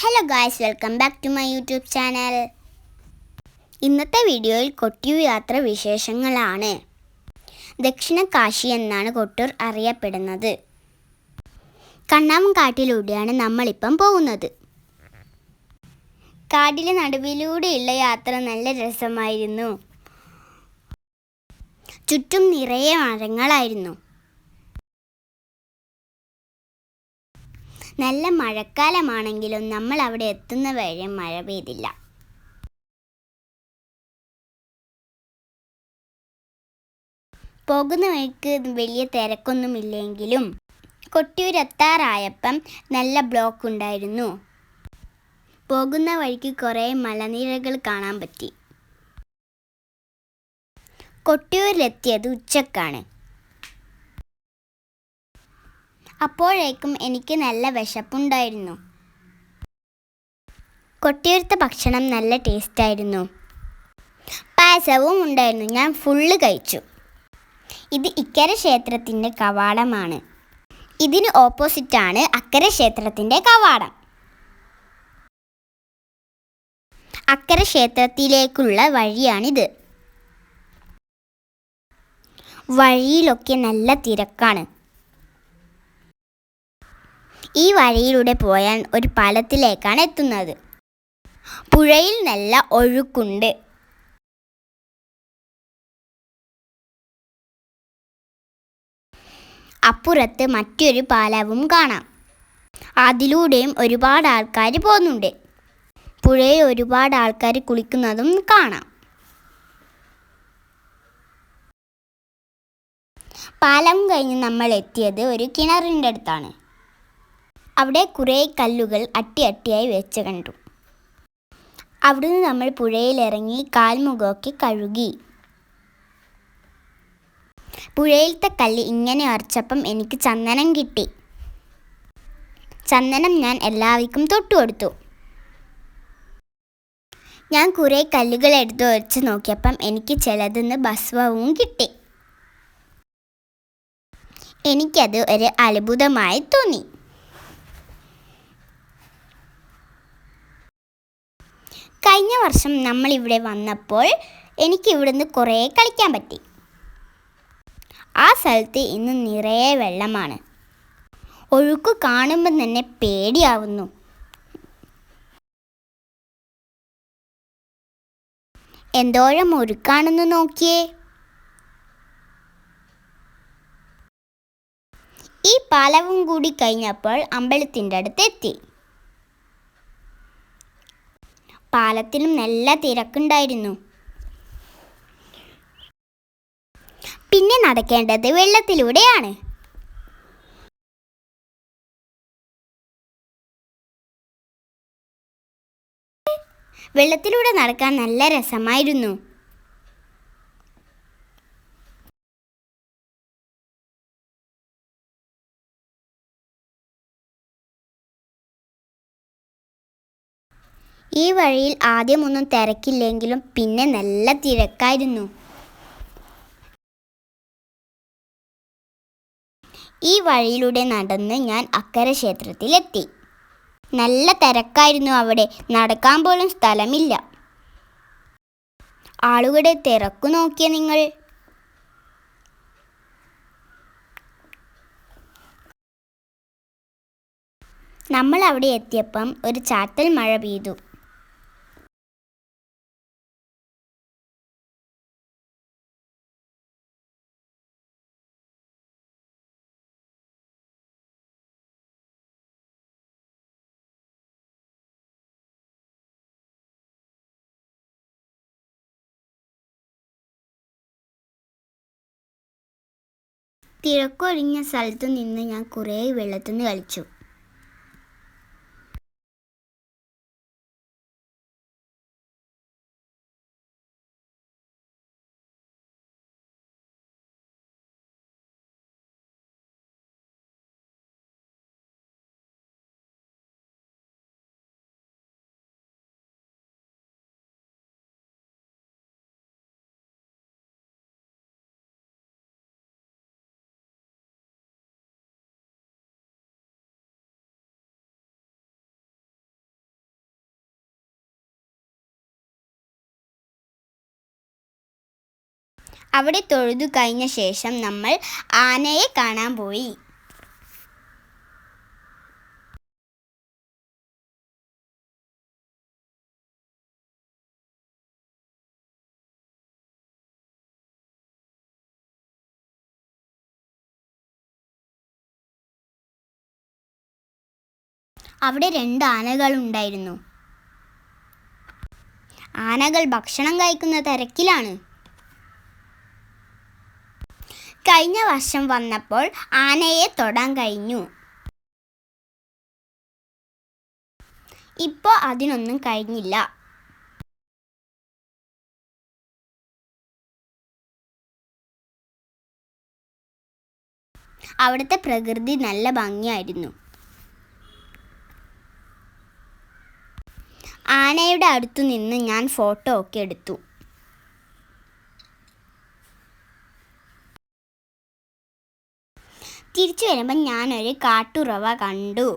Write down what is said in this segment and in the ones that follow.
Hello guys welcome back to my YouTube channel ഇന്നത്തെ വീഡിയോയിൽ കൊട്ടിയൂർ യാത്ര വിശേഷങ്ങളാണ്. ദക്ഷിണ കാശി എന്നാണ് കൊട്ടൂർ അറിയപ്പെടുന്നത്. കണ്ണാമൻകാട്ടിലൂടെയാണ് നമ്മളിപ്പം പോകുന്നത്. കാടിലെ നടുവിലൂടെയുള്ള യാത്ര നല്ല രസമായിരുന്നു. ചുറ്റും നിറയെ മരങ്ങളായിരുന്നു. നല്ല മഴക്കാലമാണെങ്കിലും നമ്മൾ അവിടെ എത്തുന്ന വരെ മഴ പെയ്തില്ല. പോകുന്ന വഴിക്ക് വലിയ തിരക്കൊന്നുമില്ലെങ്കിലും കൊട്ടിയൂരെത്താറായപ്പം നല്ല ബ്ലോക്ക് ഉണ്ടായിരുന്നു. പോകുന്ന വഴിക്ക് കുറേ മലനിരകൾ കാണാൻ പറ്റി. കൊട്ടിയൂരിലെത്തിയത് ഉച്ചക്കാണ്. അപ്പോഴേക്കും എനിക്ക് നല്ല വിശപ്പുണ്ടായിരുന്നു. കൊട്ടിയൂരത്തെ ഭക്ഷണം നല്ല ടേസ്റ്റായിരുന്നു. പായസവും ഉണ്ടായിരുന്നു ഞാൻ ഫുള്ള് കഴിച്ചു. ഇത് ഇക്കര ക്ഷേത്രത്തിന്റെ കവാടമാണ്. ഇതിന് ഓപ്പോസിറ്റാണ് അക്കര ക്ഷേത്രത്തിന്റെ കവാടം. അക്കര ക്ഷേത്രത്തിലേക്കുള്ള വഴിയാണിത്. വഴിയിലൊക്കെ നല്ല തിരക്കാണ്. ഈ വഴിയിലൂടെ പോയാൽ ഒരു പാലത്തിലേക്കാണ് എത്തുന്നത്. പുഴയിൽ നല്ല ഒഴുക്കുണ്ട്. അപ്പുറത്ത് മറ്റൊരു പാലവും കാണാം. അതിലൂടെയും ഒരുപാട് ആൾക്കാർ പോകുന്നുണ്ട്. പുഴയിൽ ഒരുപാട് ആൾക്കാർ കുളിക്കുന്നതും കാണാം. പാലം കഴിഞ്ഞ് നമ്മൾ എത്തിയത് ഒരു കിണറിന്റെ അടുത്താണ്. അവിടെ കുറേ കല്ലുകൾ അട്ടി അട്ടിയായി വെച്ച് കണ്ടു. അവിടുന്ന് നമ്മൾ പുഴയിലിറങ്ങി കാൽമുഖമൊക്കെ കഴുകി. പുഴയിലത്തെ കല്ല് ഇങ്ങനെ ഉറച്ചപ്പം എനിക്ക് ചന്ദനം കിട്ടി. ചന്ദനം ഞാൻ എല്ലാവർക്കും തൊട്ടു കൊടുത്തു. ഞാൻ കുറേ കല്ലുകൾ എടുത്തു ഒഴിച്ച് നോക്കിയപ്പം എനിക്ക് ചിലതിന്ന് ഭസ്വവും കിട്ടി. എനിക്കത് ഒരു അത്ഭുതമായി തോന്നി. കഴിഞ്ഞ വർഷം നമ്മൾ ഇവിടെ വന്നപ്പോൾ എനിക്ക് ഇവിടുന്ന് കുറേ കളിക്കാൻ പറ്റി. ആ സ്ഥലത്ത് ഇന്ന് നിറയെ വെള്ളമാണ്. ഒഴുക്ക് കാണുമ്പോൾ തന്നെ പേടിയാവുന്നു. എന്തോരം ഒഴുക്കാണെന്ന് നോക്കിയേ. ഈ പാലവും കൂടി കഴിഞ്ഞപ്പോൾ അമ്പലത്തിന്റെ അടുത്ത് എത്തി പാലത്തിലും നല്ല തിരക്കുണ്ടായിരുന്നു. പിന്നെ നടക്കേണ്ടത് വെള്ളത്തിലൂടെയാണ്. വെള്ളത്തിലൂടെ നടക്കാൻ നല്ല രസമായിരുന്നു. ഈ വഴിയിൽ ആദ്യമൊന്നും തിരക്കില്ലെങ്കിലും പിന്നെ നല്ല തിരക്കായിരുന്നു. ഈ വഴിയിലൂടെ നടന്ന് ഞാൻ അക്കര ക്ഷേത്രത്തിലെത്തി. നല്ല തിരക്കായിരുന്നു അവിടെ. നടക്കാൻ പോലും സ്ഥലമില്ല. ആളുകളുടെ തിരക്കു നോക്കിയ നിങ്ങൾ. നമ്മൾ അവിടെ എത്തിയപ്പം ഒരു ചാറ്റൽ മഴ പെയ്തു. തിരക്കൊഴിഞ്ഞ സ്ഥലത്തു നിന്ന് ഞാൻ കുറേ വെള്ളത്തിന് കളിച്ചു. അവിടെ തൊഴുതു കഴിഞ്ഞ ശേഷം നമ്മൾ ആനയെ കാണാൻ പോയി. അവിടെ രണ്ട് ആനകളുണ്ടായിരുന്നു ആനകൾ ഭക്ഷണം കഴിക്കുന്ന തിരക്കിലാണ്. കഴിഞ്ഞ വർഷം വന്നപ്പോൾ ആനയെ തൊടാൻ കഴിഞ്ഞു. ഇപ്പോൾ അതിനൊന്നും കഴിഞ്ഞില്ല. അവിടുത്തെ പ്രകൃതി നല്ല ഭംഗിയായിരുന്നു. ആനയുടെ അടുത്തു നിന്ന് ഞാൻ ഫോട്ടോ ഒക്കെ എടുത്തു. തിരിച്ചു വരുമ്പോൾ ഞാനൊരു കാട്ടുറവ കണ്ടു.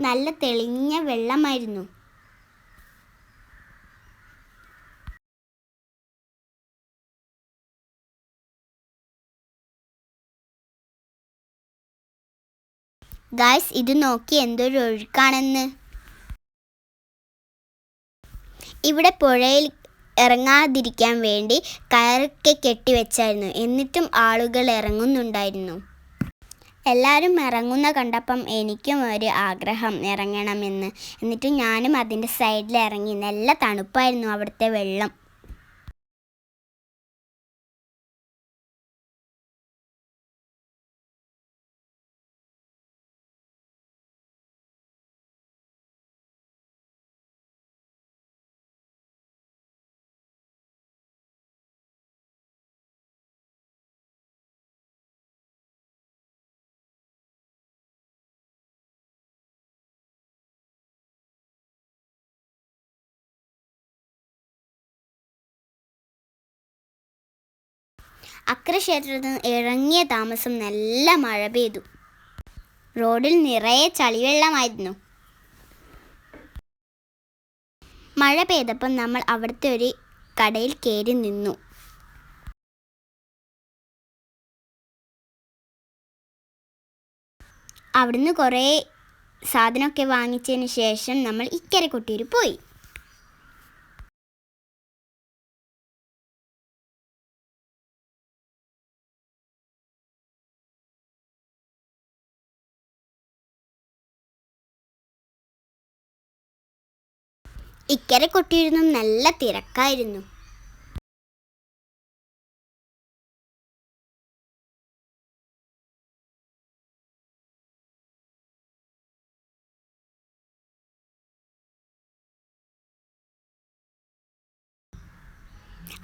നല്ല തെളിഞ്ഞ വെള്ളമായിരുന്നു. ഗായ്സ് ഇത് നോക്കി എന്തൊരു ഒഴുക്കാണെന്ന്. ഇവിടെ പുഴയിൽ ഇറങ്ങാതിരിക്കാൻ വേണ്ടി കയറൊക്കെ കെട്ടിവെച്ചായിരുന്നു. എന്നിട്ടും ആളുകൾ ഇറങ്ങുന്നുണ്ടായിരുന്നു. എല്ലാവരും ഇറങ്ങുന്ന കണ്ടപ്പം എനിക്കും ഒരു ആഗ്രഹം ഇറങ്ങണമെന്ന്. എന്നിട്ട് ഞാനും അതിന്റെ സൈഡിൽ ഇറങ്ങി. നല്ല തണുപ്പായിരുന്നു അവിടുത്തെ വെള്ളം. അക്കരെ ക്ഷേത്രത്തിൽ നിന്ന് ഇറങ്ങിയ താമസം നല്ല മഴ പെയ്തു. റോഡിൽ നിറയെ ചളിവെള്ളമായിരുന്നു. മഴ പെയ്തപ്പോൾ നമ്മൾ അവിടുത്തെ ഒരു കടയിൽ കയറി നിന്നു. അവിടുന്ന് കുറേ സാധനമൊക്കെ വാങ്ങിച്ചതിന് ശേഷം നമ്മൾ ഇക്കരെ കൊട്ടിയൂർ പോയി. ഇക്കരെ കൊട്ടിയിരുന്നു നല്ല തിരക്കായിരുന്നു.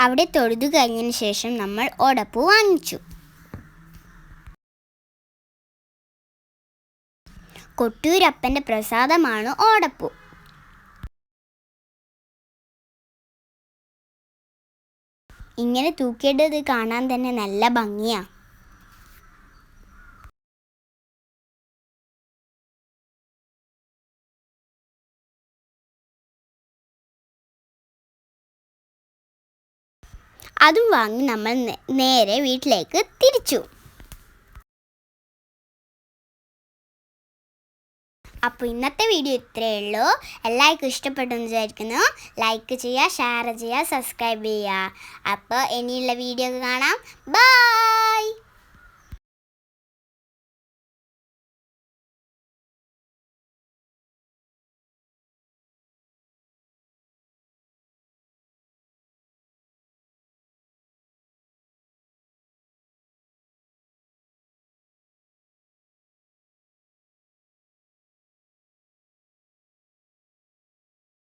അവിടെ തൊഴുതു കഴിഞ്ഞതിന് ശേഷം നമ്മൾ ഓടപ്പൂ വാങ്ങിച്ചു. കൊട്ടൂരപ്പന്റെ പ്രസാദമാണ് ഓടപ്പൂ ഇങ്ങനെ തൂക്കിയിട്ടത് കാണാൻ തന്നെ നല്ല ഭംഗിയാ. അതും വാങ്ങി നമ്മൾ നേരെ വീട്ടിലേക്ക് തിരിച്ചു. അപ്പോൾ ഇന്നത്തെ വീഡിയോ ഇത്രയേ ഉള്ളൂ. എല്ലാവർക്കും ഇഷ്ടപ്പെട്ടെന്ന് വിചാരിക്കുന്നു. ലൈക്ക് ചെയ്യുക ഷെയർ ചെയ്യുക സബ്സ്ക്രൈബ് ചെയ്യുക. അപ്പോൾ ഇനിയുള്ള വീഡിയോ കാണാം. ബൈ